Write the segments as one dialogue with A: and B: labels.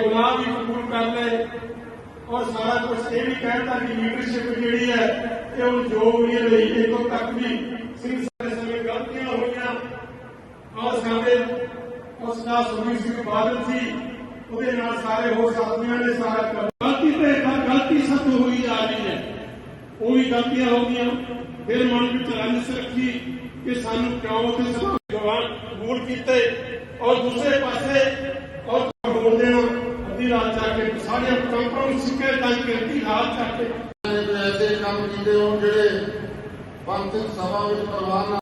A: ਗੁਨਾਹ ਵੀ ਕਬੂਲ ਕਰ ਲਏ ਔਰ ਸਾਰਾ ਕੁਝ ਇਹ ਵੀ ਕਹਿਤਾ ਕਿ ਲੀਡਰਸ਼ਿਪ ਜਿਹੜੀ ਹੈ ਇਹ ਉਹ ਜੋ ਹੋਈ ਲਈ ਇਦੋਂ ਤੱਕ ਵੀ ਸਿੰਘ ਸਾਡੇ ਸਮੇਂ ਗਲਤੀਆਂ ਹੋਈਆਂ ਔਰ ਸਾਡੇ ਉਸ ਦਾ ਸੁਖੀ ਸਿੰਘ ਬਾਦਲ ਸੀ ਉਹਦੇ ਨਾਲ ਸਾਰੇ ਹੋਰ ਸਾਥੀਆਂ ਨੇ ਸਾਰਾ ਕਰ- ਗਲਤੀ ਤੇ ਗਲ- ਗਲਤੀ ਸਭ ਤੋਂ ਹੋਈ ਜਾ ਰਹੀ ਹੈ ਉਹ ਵੀ ਗਲਤੀਆਂ ਹੋ ਗਈਆਂ ਫਿਰ ਮਨ ਵਿੱਚ ਰੰਜਿਸ਼ ਰੱਖੀ ਕਿ ਸਾਨੂੰ ਕਿਉਂ ਤੇ ਸਭ ਜਵਾਨ ਕਬੂਲ ਕੀਤੇ ਔਰ ਦੂਸਰੇ ਪਾਸੇ ਔਰ ਹੋਣ ਦੇਣਾ ਅੱਧੀ ਰਾਤ ਜਾ ਕੇ ਸਾਰੀਆਂ ਕੰਪਰਾਂ ਸਿੱਕੇ ਤਾਂ ਕਿ, ਅੱਧੀ ਰਾਤ ਕੇ
B: ਐਸੇ ਕੰਮ ਕੀਤੇ ਹੋਣ ਜਿਹੜੇ ਪੰਥਕ ਸਭਾ ਵਿੱਚ ਪ੍ਰਵਾਨ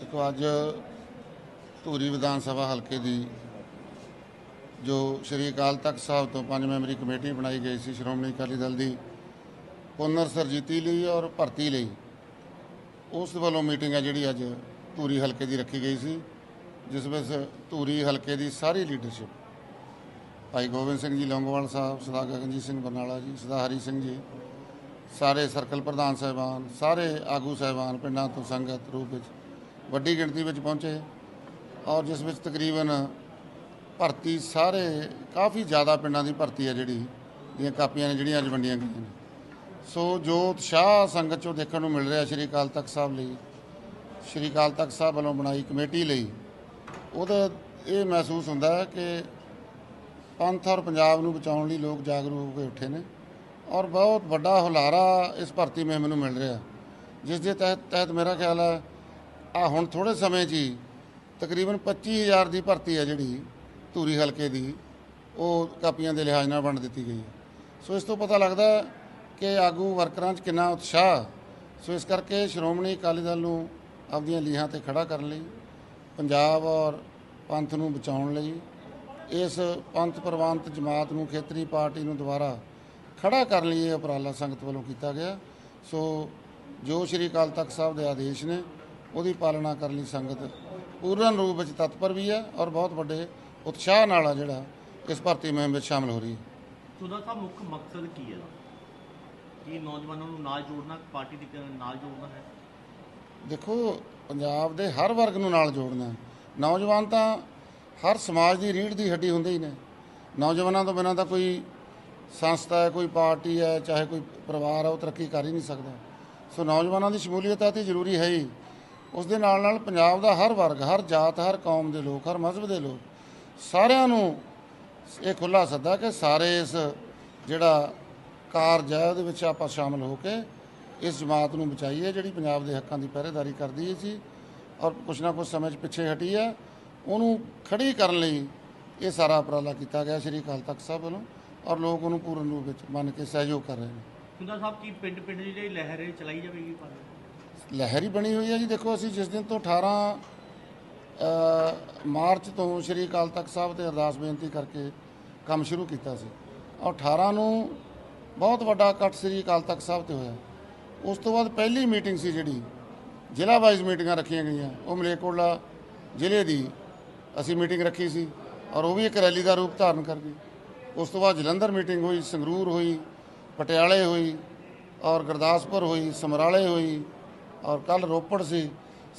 B: ਦੇਖੋ ਅੱਜ ਧੂਰੀ ਵਿਧਾਨ ਸਭਾ ਹਲਕੇ ਦੀ ਜੋ ਸ਼੍ਰੀ ਅਕਾਲ ਤਖਤ ਸਾਹਿਬ ਤੋਂ ਪੰਜ ਮੈਂਬਰੀ ਕਮੇਟੀ ਬਣਾਈ ਗਈ ਸੀ, ਸ਼੍ਰੋਮਣੀ ਅਕਾਲੀ ਦਲ ਦੀ, ਪੁਨਰ ਸਰਜੀਤੀ ਲਈ ਔਰ ਭਰਤੀ ਲਈ, ਉਸ ਵੱਲੋਂ ਮੀਟਿੰਗ ਹੈ ਜਿਹੜੀ ਅੱਜ ਧੂਰੀ ਹਲਕੇ ਦੀ ਰੱਖੀ ਗਈ ਸੀ। ਜਿਸ ਵਿੱਚ ਧੂਰੀ ਹਲਕੇ ਦੀ ਸਾਰੀ ਲੀਡਰਸ਼ਿਪ ਭਾਈ ਗੋਬਿੰਦ ਸਿੰਘ ਜੀ ਲੌਂਗੋਵਾਲ ਸਾਹਿਬ ਸਰਦਾਰ ਗਗਨਜੀਤ ਸਿੰਘ ਬਰਨਾਲਾ ਜੀ ਸਰਦਾਰ ਹਰੀ ਸਿੰਘ ਜੀ, ਸਾਰੇ ਸਰਕਲ ਪ੍ਰਧਾਨ ਸਾਹਿਬਾਨ, ਸਾਰੇ ਆਗੂ ਸਾਹਿਬਾਨ ਪਿੰਡਾਂ ਤੋਂ ਸੰਗਤ ਰੂਪ ਵਿੱਚ ਵੱਡੀ ਗਿਣਤੀ ਵਿੱਚ ਪਹੁੰਚੇ ਔਰ ਜਿਸ ਵਿੱਚ ਤਕਰੀਬਨ ਭਰਤੀ ਸਾਰੇ, ਕਾਫੀ ਜ਼ਿਆਦਾ ਪਿੰਡਾਂ ਦੀ ਭਰਤੀ ਹੈ ਜਿਹੜੀ, ਦੀਆਂ ਕਾਪੀਆਂ ਨੇ, ਜਿਹੜੀਆਂ ਅੱਜ ਵੰਡੀਆਂ ਗਈਆਂ ਨੇ। ਸੋ ਜੋ ਉਤਸ਼ਾਹ ਸੰਗਤ ਚੋਂ ਦੇਖਣ ਨੂੰ ਮਿਲ ਰਿਹਾ ਸ਼੍ਰੀ ਅਕਾਲ ਤਖਤ ਸਾਹਿਬ ਲਈ। ਸ਼੍ਰੀ ਅਕਾਲ ਤਖਤ ਸਾਹਿਬ ਵੱਲੋਂ ਬਣਾਈ ਕਮੇਟੀ ਲਈ ਉਹਦਾ ਇਹ ਮਹਿਸੂਸ ਹੁੰਦਾ ਹੈ ਕਿ ਪੰਥ ਔਰ ਪੰਜਾਬ ਨੂੰ ਬਚਾਉਣ ਲਈ ਲੋਕ ਜਾਗਰੂਕ ਹੋ ਕੇ ਉੱਠੇ ਨੇ ਔਰ ਬਹੁਤ ਵੱਡਾ ਹੁਲਾਰਾ ਇਸ ਭਰਤੀ ਮੁਹਿੰਮ ਨੂੰ ਮਿਲ ਰਿਹਾ। ਜਿਸ ਦੇ ਤਹਿਤ ਤਹਿਤ ਮੇਰਾ ਖਿਆਲ ਹੈ ਆ ਹੁਣ ਥੋੜੇ ਸਮੇਂ 'ਚ ਹੀ ਤਕਰੀਬਨ 25000 ਦੀ ਭਰਤੀ ਹੈ ਜਿਹੜੀ ਧੂਰੀ ਹਲਕੇ ਦੀ, ਉਹ ਕਾਪੀਆਂ ਦੇ ਲਿਹਾਜ਼ ਨਾਲ ਵੰਡ ਦਿੱਤੀ ਗਈ ਸੋ ਇਸ ਤੋਂ ਪਤਾ ਲੱਗਦਾ ਕਿ ਆਗੂ ਵਰਕਰਾਂ 'ਚ ਕਿੰਨਾ ਉਤਸ਼ਾਹ। ਸੋ ਇਸ ਕਰਕੇ ਸ਼੍ਰੋਮਣੀ ਅਕਾਲੀ ਦਲ ਨੂੰ ਆਪਦੀਆਂ ਲੀਹਾਂ ਤੇ ਖੜਾ ਕਰਨ ਲਈ ਪੰਜਾਬ ਔਰ ਪੰਥ ਨੂੰ ਬਚਾਉਣ ਲਈ ਇਸ ਪੰਥ ਪ੍ਰਵਾਨਤ ਜਮਾਤ ਨੂੰ ਖੇਤਰੀ ਪਾਰਟੀ ਨੂੰ ਦੁਬਾਰਾ ਖੜਾ ਕਰਨ ਲਈ ਇਹ ਉਪਰਾਲਾ ਸੰਗਤ ਵੱਲੋਂ ਕੀਤਾ ਗਿਆ। ਸੋ ਜੋ ਸ਼੍ਰੀ ਅਕਾਲ ਤਖਤ ਸਾਹਿਬ ਦੇ ਆਦੇਸ਼ ਨੇ, ਉਹਦੀ ਪਾਲਣਾ ਕਰਨ ਲਈ ਸੰਗਤ ਪੂਰਨ ਰੂਪ ਵਿੱਚ ਤਤਪਰ ਵੀ ਹੈ ਔਰ ਬਹੁਤ ਵੱਡੇ ਉਤਸ਼ਾਹ ਨਾਲ ਆ ਜਿਹੜਾ ਇਸ ਭਰਤੀ ਮੁਹਿੰਮ ਵਿੱਚ ਸ਼ਾਮਲ ਹੋ ਰਹੀ ਹੈ।
C: ਸੁਦਾ ਸਾਹਿਬ, ਮੁੱਖ ਮਕਸਦ ਕੀ ਹੈ? ਕੀ ਨੌਜਵਾਨਾਂ ਨੂੰ ਨਾਲ ਜੋੜਨਾ, ਪਾਰਟੀ ਦੇ ਨਾਲ ਜੋੜਨਾ ਹੈ?
B: ਦੇਖੋ, ਪੰਜਾਬ ਦੇ ਹਰ ਵਰਗ ਨੂੰ ਨਾਲ ਜੋੜਨਾ ਨੌਜਵਾਨ ਤਾਂ ਹਰ ਸਮਾਜ ਦੀ ਰੀੜ੍ਹ ਦੀ ਹੱਡੀ ਹੁੰਦੇ ਹੀ ਨੇ। ਨੌਜਵਾਨਾਂ ਤੋਂ ਬਿਨਾਂ ਤਾਂ ਕੋਈ ਸੰਸਥਾ ਹੈ, ਕੋਈ ਪਾਰਟੀ ਹੈ, ਚਾਹੇ ਕੋਈ ਪਰਿਵਾਰ ਹੈ, ਉਹ ਤਰੱਕੀ ਕਰ ਹੀ ਨਹੀਂ ਸਕਦਾ। ਸੋ ਨੌਜਵਾਨਾਂ ਦੀ ਸ਼ਮੂਲੀਅਤ ਤਾਂ ਜ਼ਰੂਰੀ ਹੈ ਹੀ। ਉਸ ਦੇ ਨਾਲ ਨਾਲ ਪੰਜਾਬ ਦਾ ਹਰ ਵਰਗ, ਹਰ ਜਾਤ, ਹਰ ਕੌਮ ਦੇ ਲੋਕ, ਹਰ ਮਜ਼ਹਬ ਦੇ ਲੋਕ ਸਾਰਿਆਂ ਨੂੰ ਇਹ ਖੁੱਲਾ ਸੱਦਾ ਕਿ ਸਾਰੇ ਇਸ ਜਿਹੜਾ ਕਾਰਜ ਹੈ, ਉਹਦੇ ਵਿੱਚ ਆਪਾਂ ਸ਼ਾਮਲ ਹੋ ਕੇ ਇਸ ਜਮਾਤ ਨੂੰ ਬਚਾਈਏ ਜਿਹੜੀ ਪੰਜਾਬ ਦੇ ਹੱਕਾਂ ਦੀ ਪਹਿਰੇਦਾਰੀ ਕਰਦੀ ਹੈ ਸੀ ਔਰ ਕੁਛ ਨਾ ਕੁਛ ਸਮੇਂ 'ਚ ਪਿੱਛੇ ਹਟੀ ਹੈ। ਉਹਨੂੰ ਖੜੀ ਕਰਨ ਲਈ ਇਹ ਸਾਰਾ ਉਪਰਾਲਾ ਕੀਤਾ ਗਿਆ ਸ਼੍ਰੀ ਅਕਾਲ ਤਖਤ ਸਾਹਿਬ ਵੱਲੋਂ ਔਰ ਲੋਕ ਉਹਨੂੰ ਪੂਰਨ ਰੂਪ ਵਿੱਚ ਮੰਨ ਕੇ ਸਹਿਯੋਗ ਕਰ ਰਹੇ ਨੇ।
C: ਸੁਦਾ ਸਾਹਿਬ ਕੀ ਪਿੰਡ ਪਿੰਡ ਦੀ ਜਿਹੜੀ ਲਹਿਰ ਹੈ ਚਲਾਈ ਜਾਵੇਗੀ
B: ਲਹਿਰ ਹੀ ਬਣੀ ਹੋਈ ਹੈ ਜੀ। ਦੇਖੋ ਅਸੀਂ ਜਿਸ ਦਿਨ ਤੋਂ 18 ਅ, ਮਾਰਚ ਤੋਂ ਸ਼੍ਰੀ ਅਕਾਲ ਤਖਤ ਸਾਹਿਬ ਤੇ ਅਰਦਾਸ ਬੇਨਤੀ ਕਰਕੇ ਕੰਮ ਸ਼ੁਰੂ ਕੀਤਾ ਸੀ। ਔਰ 18 ਨੂੰ ਬਹੁਤ ਵੱਡਾ ਇਕੱਠ ਸ਼੍ਰੀ ਅਕਾਲ ਤਖਤ ਸਾਹਿਬ ਤੇ ਹੋਇਆ। ਉਸ ਤੋਂ ਬਾਅਦ ਪਹਿਲੀ ਮੀਟਿੰਗ ਸੀ ਜਿਹੜੀ, ਜ਼ਿਲ੍ਹਾ ਵਾਈਜ਼ ਮੀਟਿੰਗਾਂ ਰੱਖੀਆਂ ਗਈਆਂ, ਉਹ ਮਲੇਕੋਲਾ ਜ਼ਿਲ੍ਹੇ ਦੀ ਅਸੀਂ ਮੀਟਿੰਗ ਰੱਖੀ ਸੀ ਔਰ ਉਹ ਵੀ ਇੱਕ ਰੈਲੀ ਦਾ ਰੂਪ ਧਾਰਨ ਕਰ ਗਈ ਉਸ ਤੋਂ ਬਾਅਦ ਜਲੰਧਰ ਮੀਟਿੰਗ ਹੋਈ, ਸੰਗਰੂਰ ਹੋਈ, ਪਟਿਆਲੇ ਹੋਈ ਔਰ ਗੁਰਦਾਸਪੁਰ ਹੋਈ, ਸਮਰਾਲੇ ਹੋਈ ਔਰ ਕੱਲ ਰੋਪੜ ਸੀ।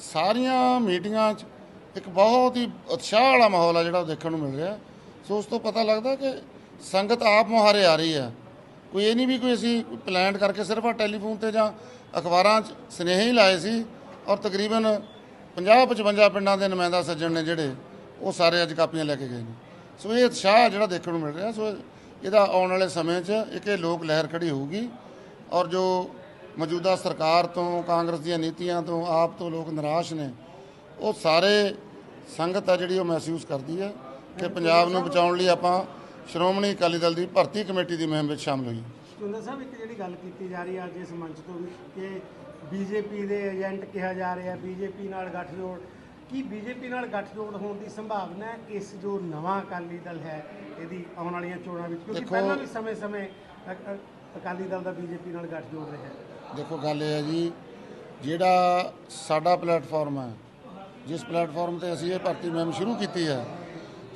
B: ਸਾਰੀਆਂ ਮੀਟਿੰਗਾਂ 'ਚ ਇੱਕ ਬਹੁਤ ਹੀ ਉਤਸ਼ਾਹ ਵਾਲਾ ਮਾਹੌਲ ਆ ਜਿਹੜਾ ਉਹ ਦੇਖਣ ਨੂੰ ਮਿਲ ਰਿਹਾ। ਸੋ ਉਸ ਤੋਂ ਪਤਾ ਲੱਗਦਾ ਕਿ ਸੰਗਤ ਆਪ ਮੁਹਾਰੇ ਆ ਰਹੀ ਹੈ। ਕੋਈ ਇਹ ਨਹੀਂ ਵੀ ਕੋਈ ਅਸੀਂ ਪਲਾਨ ਕਰਕੇ ਸਿਰਫ ਆ ਟੈਲੀਫੋਨ ਤੇ ਜਾਂ ਅਖਬਾਰਾਂ 'ਚ ਸੁਨੇਹੇ ਹੀ ਲਾਏ ਸੀ ਔਰ ਤਕਰੀਬਨ 50 55 ਪਿੰਡਾਂ ਦੇ ਨੁਮਾਇੰਦਾ ਸੱਜਣ ਨੇ ਜਿਹੜੇ ਉਹ ਸਾਰੇ ਅੱਜ ਕਾਪੀਆਂ ਲੈ ਕੇ ਗਏ ਨੇ। ਸੋ ਇਹ ਉਤਸ਼ਾਹ ਜਿਹੜਾ ਦੇਖਣ ਨੂੰ ਮਿਲ ਰਿਹਾ ਸੋ ਇਹਦਾ ਆਉਣ ਵਾਲੇ ਸਮੇਂ 'ਚ ਇੱਕ ਇਹ ਲੋਕ ਲਹਿਰ ਖੜੀ ਹੋਊਗੀ ਔਰ ਜੋ ਮੌਜੂਦਾ ਸਰਕਾਰ ਤੋਂ ਕਾਂਗਰਸ ਦੀਆਂ ਨੀਤੀਆਂ ਤੋਂ ਆਪ ਤੋਂ ਲੋਕ ਨਿਰਾਸ਼ ਨੇ ਉਹ ਸਾਰੇ ਸੰਗਤ ਆ ਜਿਹੜੀ ਉਹ ਮਹਿਸੂਸ ਕਰਦੀ ਹੈ ਕਿ ਪੰਜਾਬ ਨੂੰ ਬਚਾਉਣ ਲਈ ਆਪਾਂ ਸ਼੍ਰੋਮਣੀ ਅਕਾਲੀ ਦਲ ਦੀ ਭਰਤੀ ਕਮੇਟੀ ਦੀ ਮੁਹਿੰਮ ਵਿੱਚ ਸ਼ਾਮਲ ਹੋਈ।
D: ਚੁੰਦਾ ਸਾਹਿਬ ਇੱਕ ਜਿਹੜੀ ਗੱਲ ਕੀਤੀ ਜਾ ਰਹੀ ਹੈ ਅੱਜ ਇਸ ਮੰਚ ਤੋਂ ਵੀ ਕਿ ਬੀਜੇਪੀ ਦੇ ਏਜੰਟ ਕਿਹਾ ਜਾ ਰਿਹਾ ਬੀਜੇਪੀ ਨਾਲ ਗੱਠਜੋੜ। ਕੀ ਬੀਜੇਪੀ ਨਾਲ ਗੱਠਜੋੜ ਹੋਣ ਦੀ ਸੰਭਾਵਨਾ ਹੈ ਇਸ ਜੋ ਨਵਾਂ ਅਕਾਲੀ ਦਲ ਹੈ ਇਹਦੀ ਆਉਣ ਵਾਲੀਆਂ ਚੋਣਾਂ ਵਿੱਚ? ਕਿਉਂਕਿ
B: ਦੇਖੋ-
D: ਪਹਿਲਾਂ ਵੀ ਸਮੇਂ-ਸਮੇਂ ਅ- ਅਕਾਲੀ ਦਲ ਦਾ ਬੀਜੇਪੀ ਨਾਲ ਗੱਠਜੋੜ ਰਿਹਾ ਹੈ।
B: ਦੇਖੋ ਗੱਲ ਇਹ ਹੈ ਜੀ ਜਿਹੜਾ ਸਾਡਾ ਪਲੇਟਫਾਰਮ ਹੈ ਜਿਸ ਪਲੇਟਫਾਰਮ ਤੇ ਅਸੀਂ ਇਹ ਭਰਤੀ ਮੁਹਿੰਮ ਸ਼ੁਰੂ ਕੀਤੀ ਹੈ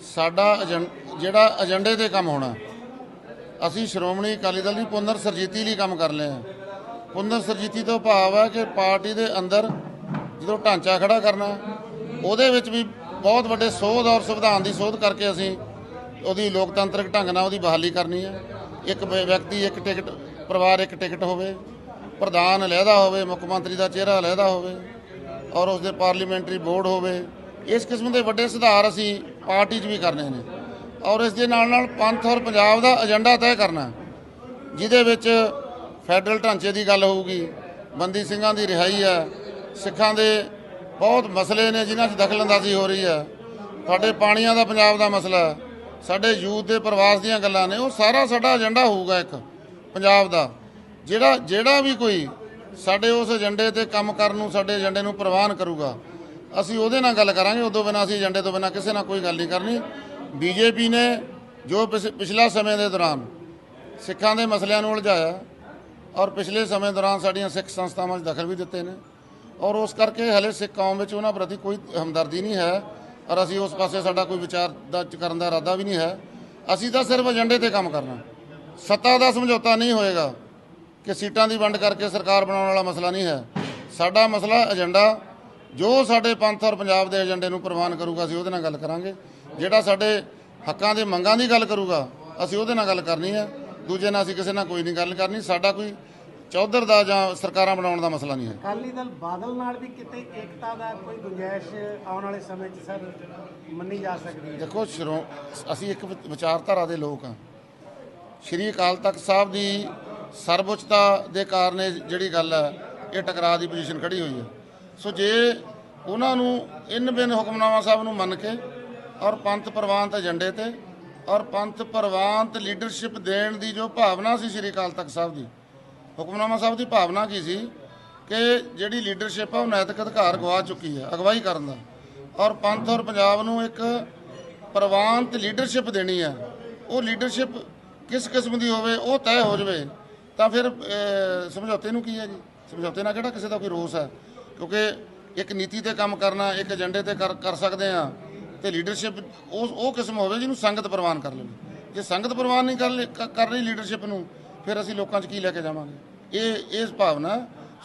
B: ਸਾਡਾ ਏਜੰ- ਜਿਹੜਾ ਏਜੰਡੇ ਤੇ ਕੰਮ ਹੋਣਾ। ਅਸੀਂ ਸ਼੍ਰੋਮਣੀ ਅਕਾਲੀ ਦਲ ਦੀ ਪੁਨਰ ਸਰਜੀਤੀ ਲਈ ਕੰਮ ਕਰ ਰਹੇ ਹਾਂ ਪੁਨਰ ਸਰਜੀਤੀ ਤੋਂ ਭਾਵ ਹੈ ਕਿ ਪਾਰਟੀ ਦੇ ਅੰਦਰ ਜਦੋਂ ਢਾਂਚਾ ਖੜਾ ਕਰਨਾ, ਉਹਦੇ ਵਿੱਚ ਵੀ ਬਹੁਤ ਵੱਡੇ ਸੋਧ ਔਰ ਸੰਵਿਧਾਨ ਦੀ ਸੋਧ ਕਰਕੇ ਅਸੀਂ ਉਹਦੀ ਲੋਕਤੰਤਰਿਕ ਢੰਗ ਨਾਲ ਉਹਦੀ ਬਹਾਲੀ ਕਰਨੀ ਹੈ ਇੱਕ ਵਿਅਕਤੀ ਇੱਕ ਟਿਕਟ, ਪਰਿਵਾਰ ਇੱਕ ਟਿਕਟ ਹੋਵੇ, ਪ੍ਰਧਾਨ ਲਹਿਦਾ ਹੋਵੇ, ਮੁੱਖ ਮੰਤਰੀ ਦਾ ਚਿਹਰਾ ਲਹਿਦਾ ਹੋਵੇ, ਔਰ ਉਸਦੇ ਪਾਰਲੀਮੈਂਟਰੀ ਬੋਰਡ ਹੋਵੇ ਇਸ ਕਿਸਮ ਦੇ ਵੱਡੇ ਸੁਧਾਰ ਅਸੀਂ ਪਾਰਟੀ 'ਚ ਵੀ ਕਰਨੇ ਨੇ। ਔਰ ਇਸ ਦੇ ਨਾਲ ਨਾਲ ਪੰਥ ਔਰ ਪੰਜਾਬ ਦਾ ਏਜੰਡਾ ਤੈਅ ਕਰਨਾ ਜਿਹਦੇ ਵਿੱਚ ਫੈਡਰਲ ਢਾਂਚੇ ਦੀ ਗੱਲ ਹੋਊਗੀ, ਬੰਦੀ ਸਿੰਘਾਂ ਦੀ ਰਿਹਾਈ ਹੈ, ਸਿੱਖਾਂ ਦੇ ਬਹੁਤ ਮਸਲੇ ਨੇ ਜਿਨ੍ਹਾਂ 'ਚ ਦਖਲਅੰਦਾਜ਼ੀ ਹੋ ਰਹੀ ਹੈ। ਸਾਡੇ ਪਾਣੀਆਂ ਦਾ ਪੰਜਾਬ ਦਾ ਮਸਲਾ ਸਾਡੇ ਯੂਥ ਦੇ ਪ੍ਰਵਾਸ ਦੀਆਂ ਗੱਲਾਂ ਨੇ, ਉਹ ਸਾਰਾ ਸਾਡਾ ਏਜੰਡਾ ਹੋਊਗਾ ਇੱਕ, ਪੰਜਾਬ ਦਾ। ਜਿਹੜਾ ਜਿਹੜਾ ਵੀ ਕੋਈ ਸਾਡੇ ਉਸ ਏਜੰਡੇ ਤੇ ਕੰਮ ਕਰਨ ਨੂੰ, ਸਾਡੇ ਏਜੰਡੇ ਨੂੰ ਪ੍ਰਵਾਨ ਕਰੂਗਾ ਅਸੀਂ ਉਹਦੇ ਨਾਲ ਗੱਲ ਕਰਾਂਗੇ, ਉਦੋਂ ਬਿਨਾਂ ਅਸੀਂ ਏਜੰਡੇ ਤੋਂ ਬਿਨਾਂ ਕਿਸੇ ਨਾਲ ਕੋਈ ਗੱਲ ਨਹੀਂ ਕਰਨੀ। ਬੀਜੇਪੀ ਨੇ ਜੋ ਪਿਛ- ਪਿਛਲਾ ਸਮੇਂ ਦੇ ਦੌਰਾਨ ਸਿੱਖਾਂ ਦੇ ਮਸਲਿਆਂ ਨੂੰ ਉਲਝਾਇਆ ਔਰ ਪਿਛਲੇ ਸਮੇਂ ਦੌਰਾਨ ਸਾਡੀਆਂ ਸਿੱਖ ਸੰਸਥਾਵਾਂ 'ਚ ਦਖਲ ਵੀ ਦਿੱਤੇ ਨੇ ਔਰ ਉਸ ਕਰਕੇ ਹਲੇ ਸਿੱਖ ਕੌਮ ਵਿੱਚ ਉਹਨਾਂ ਪ੍ਰਤੀ ਕੋਈ ਹਮਦਰਦੀ ਨਹੀਂ ਹੈ ਔਰ ਅਸੀਂ ਉਸ ਪਾਸੇ ਸਾਡਾ ਕੋਈ ਵਿਚਾਰ ਦਾ ਕਰਨ ਦਾ ਇਰਾਦਾ ਵੀ ਨਹੀਂ ਹੈ। ਅਸੀਂ ਤਾਂ ਸਿਰਫ ਏਜੰਡੇ ਤੇ ਕੰਮ ਕਰਨਾ। ਸੱਤਾ ਦਾ ਸਮਝੌਤਾ ਨਹੀਂ ਹੋਏਗਾ ਕਿ ਸੀਟਾਂ ਦੀ ਵੰਡ ਕਰਕੇ ਸਰਕਾਰ ਬਣਾਉਣ ਵਾਲਾ ਮਸਲਾ ਨਹੀਂ ਹੈ। ਸਾਡਾ ਮਸਲਾ ਏਜੰਡਾ ਜੋ ਸਾਡੇ ਪੰਥ ਔਰ ਪੰਜਾਬ ਦੇ ਏਜੰਡੇ ਨੂੰ ਪ੍ਰਵਾਨ ਕਰੂਗਾ ਅਸੀਂ ਉਹਦੇ ਨਾਲ ਗੱਲ ਕਰਾਂਗੇ। ਜਿਹੜਾ ਸਾਡੇ ਹੱਕਾਂ ਦੇ ਮੰਗਾਂ ਦੀ ਗੱਲ ਕਰੂਗਾ ਅਸੀਂ ਉਹਦੇ ਨਾਲ ਗੱਲ ਕਰਨੀ ਹੈ। ਦੂਜੇ ਨਾਲ ਅਸੀਂ ਕਿਸੇ ਨਾਲ ਕੋਈ ਨਹੀਂ ਗੱਲ ਕਰਨੀ। ਸਾਡਾ ਕੋਈ ਚੌਧਰ ਦਾ ਜਾਂ ਸਰਕਾਰਾਂ ਬਣਾਉਣ ਦਾ ਮਸਲਾ ਨਹੀਂ ਹੈ।
D: ਅਕਾਲੀ ਦਲ ਬਾਦਲ ਨਾਲ ਵੀ ਕਿਤੇ ਏਕਤਾ ਦਾ ਕੋਈ ਗੁੰਜਾਇਸ਼ ਆਉਣ ਵਾਲੇ ਸਮੇਂ 'ਚ ਸਰ ਮੰਨੀ ਜਾ ਸਕਦੀ ਹੈ?
B: ਦੇਖੋ ਸ਼ਰੋ ਅਸੀਂ ਇੱਕ ਵਿਚਾਰਧਾਰਾ ਦੇ ਲੋਕ ਹਾਂ। ਸ਼੍ਰੀ ਅਕਾਲ ਤਖਤ ਸਾਹਿਬ ਦੀ ਸਰਵਉੱਚਤਾ ਦੇ ਕਾਰਨ ਇਹ ਜਿਹੜੀ ਗੱਲ ਹੈ ਇਹ ਟਕਰਾਅ ਦੀ ਪੋਜੀਸ਼ਨ ਖੜੀ ਹੋਈ ਹੈ। ਸੋ ਜੇ ਉਹਨਾਂ ਨੂੰ ਇਨ ਬਿਨ ਹੁਕਮਨਾਮਾ ਸਾਹਿਬ ਨੂੰ ਮੰਨ ਕੇ ਔਰ ਪੰਥ ਪ੍ਰਵਾਨਤ ਏਜੰਡੇ ਤੇ ਔਰ ਪੰਥ ਪ੍ਰਵਾਨਤ ਲੀਡਰਸ਼ਿਪ ਦੇਣ ਦੀ ਜੋ ਭਾਵਨਾ ਸੀ ਸ਼੍ਰੀ ਅਕਾਲ ਤਖਤ ਸਾਹਿਬ ਦੀ, ਹੁਕਮਨਾਮਾ ਸਾਹਿਬ ਦੀ ਭਾਵਨਾ ਕੀ ਸੀ? ਕਿ ਜਿਹੜੀ ਲੀਡਰਸ਼ਿਪ ਆ ਉਹ ਨੈਤਿਕ ਅਧਿਕਾਰ ਗਵਾ ਚੁੱਕੀ ਹੈ, ਅਗਵਾਈ ਕਰਨ ਦਾ। ਔਰ ਪੰਥ ਔਰ ਪੰਜਾਬ ਨੂੰ ਇੱਕ ਪ੍ਰਵਾਨਤ ਲੀਡਰਸ਼ਿਪ ਦੇਣੀ ਹੈ। ਉਹ ਲੀਡਰਸ਼ਿਪ ਕਿਸ ਕਿਸਮ ਦੀ ਹੋਵੇ, ਉਹ ਤੈਅ ਹੋ ਜਾਵੇ, ਤਾਂ ਫਿਰ ਸਮਝੌਤੇ ਨੂੰ ਕੀ ਹੈ ਜੀ? ਸਮਝੌਤੇ ਨਾਲ ਕਿਹੜਾ ਕਿਸੇ ਦਾ ਕੋਈ ਰੋਸ ਹੈ? ਕਿਉਂਕਿ ਇੱਕ ਨੀਤੀ ਤੇ ਕੰਮ ਕਰਨਾ, ਇੱਕ ਏਜੰਡੇ ਤੇ ਕਰ ਕਰ ਸਕਦੇ ਆ ਤੇ ਲੀਡਰਸ਼ਿਪ ਉਹ ਉਹ ਕਿਸਮ ਹੋਵੇ ਜਿਹਨੂੰ ਸੰਗਤ ਪ੍ਰਵਾਨ ਕਰ ਲਵੇ। ਜੇ ਸੰਗਤ ਪ੍ਰਵਾਨ ਨਹੀਂ ਕਰ ਕਰ ਰਹੀ ਲੀਡਰਸ਼ਿਪ ਨੂੰ, ਫਿਰ ਅਸੀਂ ਲੋਕਾਂ 'ਚ ਕੀ ਲੈ ਕੇ ਜਾਵਾਂਗੇ? ਇਹ ਇਸ ਭਾਵਨਾ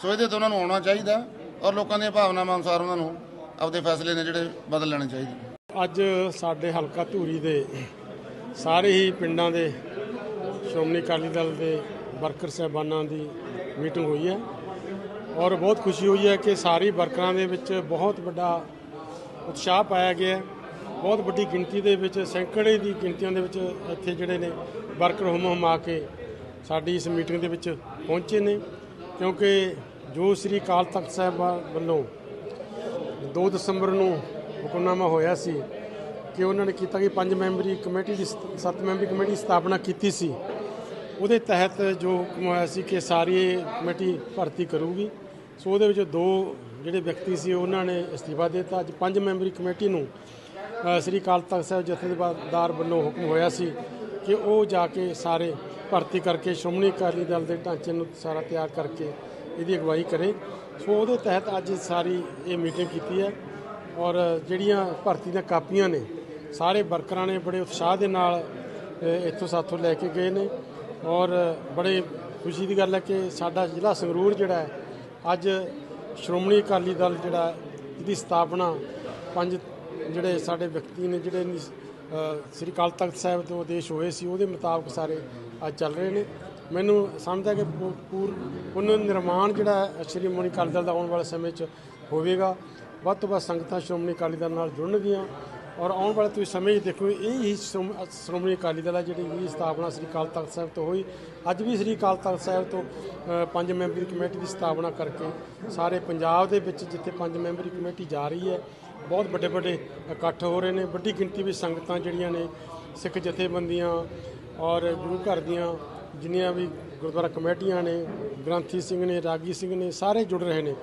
B: ਸੋ ਇਹਦੇ ਤੋਂ ਉਹਨਾਂ ਨੂੰ ਆਉਣਾ ਚਾਹੀਦਾ ਔਰ ਲੋਕਾਂ ਦੀਆਂ ਭਾਵਨਾਵਾਂ ਅਨੁਸਾਰ ਉਹਨਾਂ ਨੂੰ ਆਪਦੇ ਫੈਸਲੇ ਨੇ ਜਿਹੜੇ ਬਦਲ ਲੈਣੇ ਚਾਹੀਦੇ
E: ਅੱਜ ਸਾਡੇ ਹਲਕਾ ਧੂਰੀ ਦੇ ਸਾਰੇ ਹੀ ਪਿੰਡਾਂ ਦੇ ਸ਼੍ਰੋਮਣੀ ਅਕਾਲੀ ਦਲ ਦੇ ਵਰਕਰ ਸਹਿਬਾਨਾਂ ਦੀ ਮੀਟਿੰਗ ਹੋਈ ਹੈ। ਔਰ ਬਹੁਤ ਖੁਸ਼ੀ ਹੋਈ ਹੈ ਕਿ ਸਾਰੀ ਵਰਕਰਾਂ ਦੇ ਵਿੱਚ ਬਹੁਤ ਵੱਡਾ ਉਤਸ਼ਾਹ ਪਾਇਆ ਗਿਆ ਹੈ। ਬਹੁਤ ਵੱਡੀ ਗਿਣਤੀ ਦੇ ਵਿੱਚ, ਸੈਂਕੜੇ ਦੀ ਗਿਣਤੀਆਂ ਦੇ ਵਿੱਚ ਇੱਥੇ ਜਿਹੜੇ ਨੇ ਵਰਕਰ ਹੁਮ ਹੁਮਾ ਕੇ ਸਾਡੀ ਇਸ ਮੀਟਿੰਗ ਦੇ ਵਿੱਚ ਪਹੁੰਚੇ ਨੇ। ਕਿਉਂਕਿ ਜੋ ਸ੍ਰੀ ਅਕਾਲ ਤਖਤ ਸਾਹਿਬ ਵੱਲੋਂ 2 ਦਸੰਬਰ ਨੂੰ ਹੁਕਮਨਾਮਾ ਹੋਇਆ ਸੀ ਕਿ ਉਹਨਾਂ ਨੇ ਕੀਤਾ ਕਿ ਪੰਜ ਮੈਂਬਰੀ ਕਮੇਟੀ ਦੀ ਸਤ- ਸੱਤ ਮੈਂਬਰੀ ਕਮੇਟੀ ਦੀ ਸਥਾਪਨਾ ਕੀਤੀ ਸੀ। ਉਹਦੇ ਤਹਿਤ ਜੋ ਹੁਕਮ ਹੋਇਆ ਸੀ ਕਿ ਸਾਰੀ ਇਹ ਕਮੇਟੀ ਭਰਤੀ ਕਰੂਗੀ। ਸੋ ਉਹਦੇ ਵਿੱਚ ਦੋ ਜਿਹੜੇ ਵਿਅਕਤੀ ਸੀ, ਉਹਨਾਂ ਨੇ ਅਸਤੀਫਾ ਦਿੱਤਾ। ਅੱਜ ਪੰਜ ਮੈਂਬਰੀ ਕਮੇਟੀ ਨੂੰ ਸ੍ਰੀ ਅਕਾਲ ਤਖਤ ਸਾਹਿਬ ਜਥੇਦਾਰ ਵੱਲੋਂ ਹੁਕਮ ਹੋਇਆ ਸੀ ਕਿ ਉਹ ਜਾ ਕੇ ਸਾਰੇ ਭਰਤੀ ਕਰਕੇ ਸ਼੍ਰੋਮਣੀ ਅਕਾਲੀ ਦਲ ਦੇ ਢਾਂਚੇ ਨੂੰ ਸਾਰਾ ਤਿਆਰ ਕਰਕੇ ਇਹਦੀ ਅਗਵਾਈ ਕਰੇ। ਸੋ ਉਹਦੇ ਤਹਿਤ ਅੱਜ ਸਾਰੀ ਇਹ ਮੀਟਿੰਗ ਕੀਤੀ ਹੈ ਔਰ ਜਿਹੜੀਆਂ ਭਰਤੀ ਦੀਆਂ ਕਾਪੀਆਂ ਨੇ, ਸਾਰੇ ਵਰਕਰਾਂ ਨੇ ਬੜੇ ਉਤਸ਼ਾਹ ਦੇ ਨਾਲ ਇੱਥੋਂ ਸਾਥੋਂ ਲੈ ਕੇ ਗਏ ਨੇ। ਔਰ ਬੜੇ ਖੁਸ਼ੀ ਦੀ ਗੱਲ ਹੈ ਕਿ ਸਾਡਾ ਜ਼ਿਲ੍ਹਾ ਸੰਗਰੂਰ ਜਿਹੜਾ ਹੈ ਅੱਜ ਸ਼੍ਰੋਮਣੀ ਅਕਾਲੀ ਦਲ ਜਿਹੜਾ ਹੈ, ਸਥਾਪਨਾ ਪੰਜ ਜਿਹੜੇ ਸਾਡੇ ਵਿਅਕਤੀ ਨੇ ਜਿਹੜੇ ਸ੍ਰੀ ਅਕਾਲ ਤਖਤ ਸਾਹਿਬ ਤੋਂ ਆਦੇਸ਼ ਹੋਏ ਸੀ ਉਹਦੇ ਮੁਤਾਬਕ ਸਾਰੇ ਅੱਜ ਚੱਲ ਰਹੇ ਨੇ। ਮੈਨੂੰ ਸਮਝਦਾ ਕਿ ਪੂਰ ਪੁਨਰ ਨਿਰਮਾਣ ਜਿਹੜਾ ਹੈ ਸ਼੍ਰੋਮਣੀ ਅਕਾਲੀ ਦਲ ਦਾ ਆਉਣ ਵਾਲੇ ਸਮੇਂ 'ਚ ਹੋਵੇਗਾ। ਵੱਧ ਤੋਂ ਵੱਧ ਸੰਗਤਾਂ ਸ਼੍ਰੋਮਣੀ ਅਕਾਲੀ ਦਲ ਨਾਲ ਜੁੜਨਗੀਆਂ। ਔਰ ਆਉਣ ਵਾਲੇ ਤੁਸੀਂ ਸਮੇਂ 'ਚ ਦੇਖੋ ਇਹ ਹੀ ਸ਼੍ਰੋਮ- ਸ਼੍ਰੋਮਣੀ ਅਕਾਲੀ ਦਲ ਹੈ ਜਿਹੜੀ ਦੀ ਸਥਾਪਨਾ ਸ੍ਰੀ ਅਕਾਲ ਤਖਤ ਸਾਹਿਬ ਤੋਂ ਹੋਈ। ਅੱਜ ਵੀ ਸ੍ਰੀ ਅਕਾਲ ਤਖਤ ਸਾਹਿਬ ਤੋਂ ਅ, ਪੰਜ ਮੈਂਬਰੀ ਕਮੇਟੀ ਦੀ ਸਥਾਪਨਾ ਕਰਕੇ ਸਾਰੇ ਪੰਜਾਬ ਦੇ ਵਿੱਚ ਜਿੱਥੇ ਪੰਜ ਮੈਂਬਰੀ ਕਮੇਟੀ ਜਾ ਰਹੀ ਹੈ ਬਹੁਤ ਵੱਡੇ ਵੱਡੇ ਇਕੱਠ ਹੋ ਰਹੇ ਨੇ। ਵੱਡੀ ਗਿਣਤੀ ਵਿੱਚ ਸੰਗਤਾਂ ਜਿਹੜੀਆਂ ਨੇ ਸਿੱਖ ਜਥੇਬੰਦੀਆਂ ਔਰ ਗੁਰੂ ਘਰ ਦੀਆਂ ਜਿੰਨੀਆਂ ਵੀ ਗੁਰਦੁਆਰਾ ਕਮੇਟੀਆਂ ਨੇ, ਗ੍ਰੰਥੀ ਸਿੰਘ ਨੇ, ਰਾਗੀ ਸਿੰਘ ਨੇ, ਸਾਰੇ ਜੁੜ ਰਹੇ ਨੇ।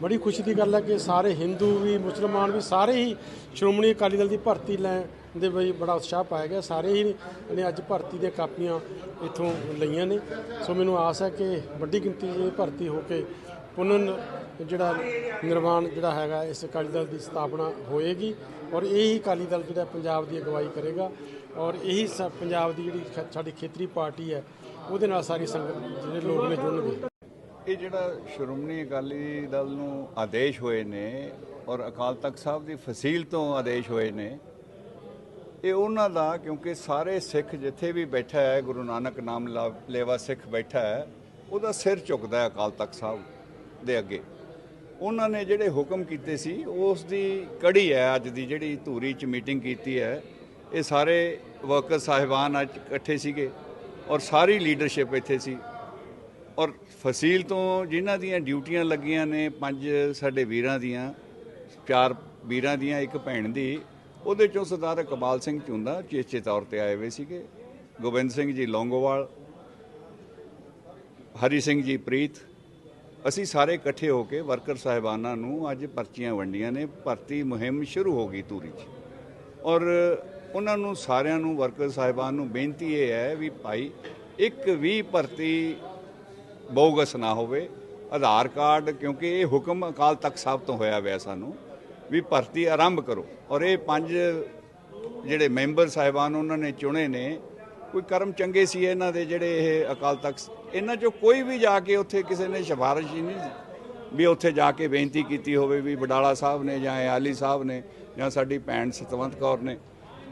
E: ਬੜੀ ਖੁਸ਼ੀ ਦੀ ਗੱਲ ਹੈ ਕਿ ਸਾਰੇ ਹਿੰਦੂ ਵੀ, ਮੁਸਲਮਾਨ ਵੀ ਸਾਰੇ ਹੀ ਸ਼੍ਰੋਮਣੀ ਅਕਾਲੀ ਦਲ ਦੀ ਭਰਤੀ ਲੈਣ ਦੇ ਲਈ ਬੜਾ ਉਤਸ਼ਾਹ ਪਾਇਆ ਗਿਆ। ਸਾਰੇ ਹੀ ਨੇ ਅੱਜ ਭਰਤੀ ਦੀਆਂ ਕਾਪੀਆਂ ਇੱਥੋਂ ਲਈਆਂ ਨੇ। ਸੋ ਮੈਨੂੰ ਆਸ ਹੈ ਕਿ ਵੱਡੀ ਗਿਣਤੀ 'ਚ ਭਰਤੀ ਹੋ ਕੇ ਪੁਨਰ ਜਿਹੜਾ ਨਿਰਮਾਣ ਜਿਹੜਾ ਹੈਗਾ, ਇਸ ਅਕਾਲੀ ਦਲ ਦੀ ਸਥਾਪਨਾ ਹੋਏਗੀ ਔਰ ਇਹ ਹੀ ਅਕਾਲੀ ਦਲ ਜਿਹੜਾ ਪੰਜਾਬ ਦੀ ਅਗਵਾਈ ਕਰੇਗਾ। ਔਰ ਇਹੀ ਸ- ਪੰਜਾਬ ਦੀ ਜਿਹੜੀ ਖ- ਸਾਡੀ ਖੇਤਰੀ ਪਾਰਟੀ ਹੈ, ਉਹਦੇ ਨਾਲ ਸਾਰੀ ਸੰਗਤ ਜਿਹੜੇ ਲੋਕ ਨੇ ਜੁੜਨਗੇ।
F: ਇਹ ਜਿਹੜਾ ਸ਼੍ਰੋਮਣੀ ਅਕਾਲੀ ਦਲ ਨੂੰ ਆਦੇਸ਼ ਹੋਏ ਨੇ ਔਰ ਅਕਾਲ ਤਖਤ ਸਾਹਿਬ ਦੀ ਫਸੀਲ ਤੋਂ ਆਦੇਸ਼ ਹੋਏ ਨੇ, ਇਹ ਉਹਨਾਂ ਦਾ ਕਿਉਂਕਿ ਸਾਰੇ ਸਿੱਖ ਜਿੱਥੇ ਵੀ ਬੈਠਾ ਹੈ, ਗੁਰੂ ਨਾਨਕ ਨਾਮ ਲਾ- ਲੇਵਾ ਸਿੱਖ ਬੈਠਾ ਹੈ, ਉਹਦਾ ਸਿਰ ਝੁਕਦਾ ਹੈ ਅਕਾਲ ਤਖਤ ਸਾਹਿਬ ਦੇ ਅੱਗੇ। ਉਹਨਾਂ ਨੇ ਜਿਹੜੇ ਹੁਕਮ ਕੀਤੇ ਸੀ, ਉਸ ਦੀ ਕੜੀ ਹੈ, ਅੱਜ ਦੀ ਜਿਹੜੀ ਧੂਰੀ ਚ ਮੀਟਿੰਗ ਕੀਤੀ ਹੈ ਇਹ ਸਾਰੇ ਵਰਕਰ ਸਾਹਿਬਾਨ ਅੱਜ ਇਕੱਠੇ ਸੀਗੇ ਔਰ ਸਾਰੀ ਲੀਡਰਸ਼ਿਪ ਇੱਥੇ ਸੀ। ਔਰ ਫਸੀਲ ਤੋਂ ਜਿਨ੍ਹਾਂ ਦੀਆਂ ਡਿਊਟੀਆਂ ਲੱਗੀਆਂ ਨੇ, ਪੰਜ ਸਾਡੇ ਵੀਰਾਂ ਦੀਆਂ, ਚਾਰ ਵੀਰਾਂ ਦੀਆਂ, ਇੱਕ ਭੈਣ ਦੀ, ਉਹਦੇ ਚੋਂ ਸਰਦਾਰ ਇਕਬਾਲ ਸਿੰਘ ਚੁੰਦਾ ਚੇਚੇ ਤੌਰ ਤੇ ਆਏ ਹੋਏ ਸੀਗੇ। ਗੋਬਿੰਦ ਸਿੰਘ ਜੀ ਲੌਂਗੋਵਾਲ, ਹਰੀ ਸਿੰਘ ਜੀ ਪ੍ਰੀਤ, ਅਸੀਂ ਸਾਰੇ ਇਕੱਠੇ ਹੋ ਕੇ ਵਰਕਰ ਸਾਹਿਬਾਨਾਂ ਨੂੰ ਅੱਜ ਪਰਚੀਆਂ ਵੰਡੀਆਂ ਨੇ। ਭਰਤੀ ਮੁਹਿੰਮ ਸ਼ੁਰੂ ਹੋ ਗਈ ਤੂਰੀ 'ਚ। ਔਰ ਉਹਨਾਂ ਨੂੰ ਸਾਰਿਆਂ ਨੂੰ ਵਰਕਰ ਸਾਹਿਬਾਨ ਨੂੰ ਬੇਨਤੀ ਇਹ ਹੈ ਵੀ ਭਾਈ, ਇੱਕ ਵੀ ਭਰਤੀ ਬੋਗਸ ਨਾ ਹੋਵੇ, ਆਧਾਰ ਕਾਰਡ, ਕਿਉਂਕਿ ਇਹ ਹੁਕਮ ਅਕਾਲ ਤਖਤ ਸਾਹਿਬ ਤੋਂ ਹੋਇਆ ਹੋਇਆ ਸਾਨੂੰ, ਵੀ ਭਰਤੀ ਆਰੰਭ ਕਰੋ। ਔਰ ਇਹ ਪੰਜ ਜਿਹੜੇ ਮੈਂਬਰ ਸਾਹਿਬਾਨ ਉਹਨਾਂ ਨੇ ਚੁਣੇ ਨੇ, ਕੋਈ ਕਰਮ ਚੰਗੇ ਸੀ ਇਹਨਾਂ ਦੇ ਜਿਹੜੇ ਇਹ ਅਕਾਲ ਤਖਤ ਇਹਨਾਂ ਚੋਂ ਕੋਈ ਵੀ ਜਾ ਕੇ ਉੱਥੇ ਕਿਸੇ ਨੇ ਸਿਫਾਰਿਸ਼ ਹੀ ਨਹੀਂ ਵੀ ਉੱਥੇ ਜਾ ਕੇ ਬੇਨਤੀ ਕੀਤੀ ਹੋਵੇ ਵੀ ਬਡਾਲਾ ਸਾਹਿਬ ਨੇ ਜਾਂ ਆਲੀ ਸਾਹਿਬ ਨੇ ਜਾਂ ਸਾਡੀ ਭੈਣ ਸਤਵੰਤ ਕੌਰ ਨੇ।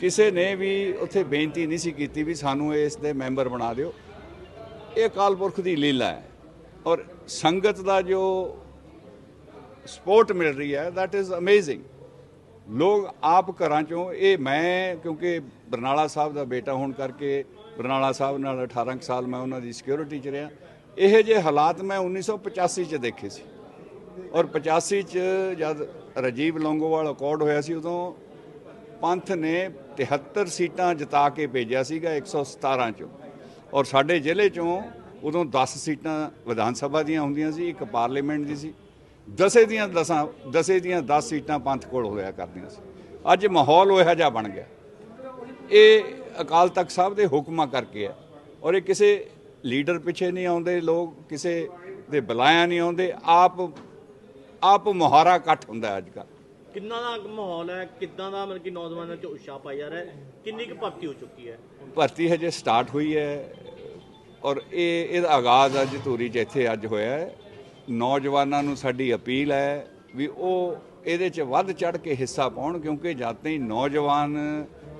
F: ਕਿਸੇ ਨੇ ਵੀ ਉੱਥੇ ਬੇਨਤੀ ਨਹੀਂ ਸੀ ਕੀਤੀ ਵੀ ਸਾਨੂੰ ਇਸ ਦੇ ਮੈਂਬਰ ਬਣਾ ਦਿਓ। ਇਹ ਅਕਾਲ ਪੁਰਖ ਦੀ ਲੀਲਾ ਹੈ ਔਰ ਸੰਗਤ ਦਾ ਜੋ ਸਪੋਰਟ ਮਿਲ ਰਹੀ ਹੈ, that ਇਜ਼ ਅਮੇਜ਼ਿੰਗ ਲੋਕ ਆਪ ਘਰਾਂ ਚੋਂ, ਇਹ ਮੈਂ ਕਿਉਂਕਿ ਬਰਨਾਲਾ ਸਾਹਿਬ ਦਾ ਬੇਟਾ ਹੋਣ ਕਰਕੇ ਬਰਨਾਲਾ ਸਾਹਿਬ ਨਾਲ 18 ਕੁ ਸਾਲ ਮੈਂ ਉਹਨਾਂ ਦੀ ਸਿਕਿਉਰਿਟੀ ਚ ਰਿਹਾ। ਇਹ ਜੇ ਹਾਲਾਤ ਮੈਂ 1985 ਚ ਦੇਖੇ ਸੀ। ਔਰ 85 ਚ ਜਦ ਰਾਜੀਵ ਲੌਂਗੋਵਾਲ ਅਕੋਰਡ ਹੋਇਆ ਸੀ, ਉਦੋਂ ਪੰਥ ਨੇ 73 ਸੀਟਾਂ ਜਿਤਾ ਕੇ ਭੇਜਿਆ ਸੀਗਾ 117 ਚੋਂ। ਔਰ ਸਾਡੇ ਜ਼ਿਲ੍ਹੇ ਚੋਂ ਉਦੋਂ 10 ਸੀਟਾਂ ਵਿਧਾਨ ਸਭਾ ਦੀਆਂ ਹੁੰਦੀਆਂ ਸੀ, ਇੱਕ ਪਾਰਲੀਮੈਂਟ ਦੀ ਸੀ। ਦਸੇ ਦੀਆਂ ਦਸਾਂ, ਦਸੇ ਦੀਆਂ 10 ਸੀਟਾਂ ਪੰਥ ਕੋਲ ਹੋਇਆ ਕਰਦੀਆਂ ਸੀ। ਅੱਜ ਮਾਹੌਲ ਉਹ ਇਹੋ ਜਿਹਾ ਬਣ ਗਿਆ। ਇਹ ਅਕਾਲ ਤਖਤ ਸਾਹਿਬ ਦੇ ਹੁਕਮਾਂ ਕਰਕੇ ਹੈ। ਔਰ ਇਹ ਕਿਸੇ ਲੀਡਰ ਪਿੱਛੇ ਨਹੀਂ ਆਉਂਦੇ ਲੋਕ, ਕਿਸੇ ਦੇ ਬੁਲਾਇਆ ਨਹੀਂ ਆਉਂਦੇ। ਆਪ ਆਪ ਮੁਹਾਰਾ ਇਕੱਠ ਹੁੰਦਾ ਅੱਜ ਕੱਲ੍ਹ।
C: ਕਿੰਨਾ ਦਾ ਮਾਹੌਲ ਹੈ? ਕਿੱਦਾਂ ਦਾ ਮਤਲਬ ਕਿ ਨੌਜਵਾਨਾਂ 'ਚ ਉਤਸ਼ਾਹ ਪਾਇਆ ਜਾ ਰਿਹਾ ਹੈ? ਕਿੰਨੀ ਕੁ ਭਰਤੀ ਹੋ ਚੁੱਕੀ ਹੈ?
F: ਭਰਤੀ ਹਜੇ ਸਟਾਰਟ ਹੋਈ ਹੈ ਔਰ ਇਹ, ਇਹਦਾ ਆਗਾਜ਼ ਅੱਜ ਧੂਰੀ 'ਚ ਇੱਥੇ ਅੱਜ ਹੋਇਆ ਹੈ। ਨੌਜਵਾਨਾਂ ਨੂੰ ਸਾਡੀ ਅਪੀਲ ਹੈ ਵੀ ਉਹ ਇਹਦੇ 'ਚ ਵੱਧ ਚੜ ਕੇ ਹਿੱਸਾ ਪਾਉਣ ਕਿਉਂਕਿ ਜਦ ਤਾਈਂ ਨੌਜਵਾਨ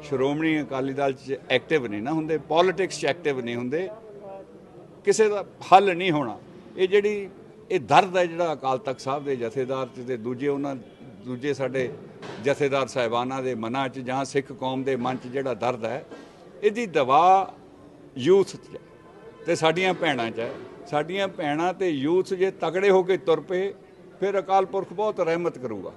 F: ਸ਼੍ਰੋਮਣੀ ਅਕਾਲੀ ਦਲ 'ਚ ਐਕਟਿਵ ਨਹੀਂ ਨਾ ਹੁੰਦੇ ਪੋਲਿਟਿਕਸ 'ਚ ਐਕਟਿਵ ਨਹੀਂ ਹੁੰਦੇ, ਕਿਸੇ ਦਾ ਹੱਲ ਨਹੀਂ ਹੋਣਾ। ਇਹ ਜਿਹੜੀ, ਇਹ ਦਰਦ ਹੈ ਜਿਹੜਾ ਅਕਾਲ ਤਖਤ ਸਾਹਿਬ ਦੇ ਜਥੇਦਾਰ ਚ ਤੇ ਦੂਜੇ ਉਹਨਾਂ ਦੂਜੇ ਸਾਡੇ ਜਥੇਦਾਰ ਸਾਹਿਬਾਨਾਂ ਦੇ ਮਨਾਂ 'ਚ ਜਾਂ ਸਿੱਖ ਕੌਮ ਦੇ ਮਨ 'ਚ ਜਿਹੜਾ ਦਰਦ ਹੈ, ਇਹਦੀ ਦਵਾ ਯੂਥ 'ਚ ਹੈ ਤੇ ਸਾਡੀਆਂ ਭੈਣਾਂ 'ਚ ਹੈ। ਸਾਡੀਆਂ ਭੈਣਾਂ ਤੇ ਯੂਥ ਜੇ ਤਗੜੇ ਹੋ ਕੇ ਤੁਰ ਪਏ, ਫਿਰ ਅਕਾਲ ਪੁਰਖ ਬਹੁਤ ਰਹਿਮਤ ਕਰੂਗਾ।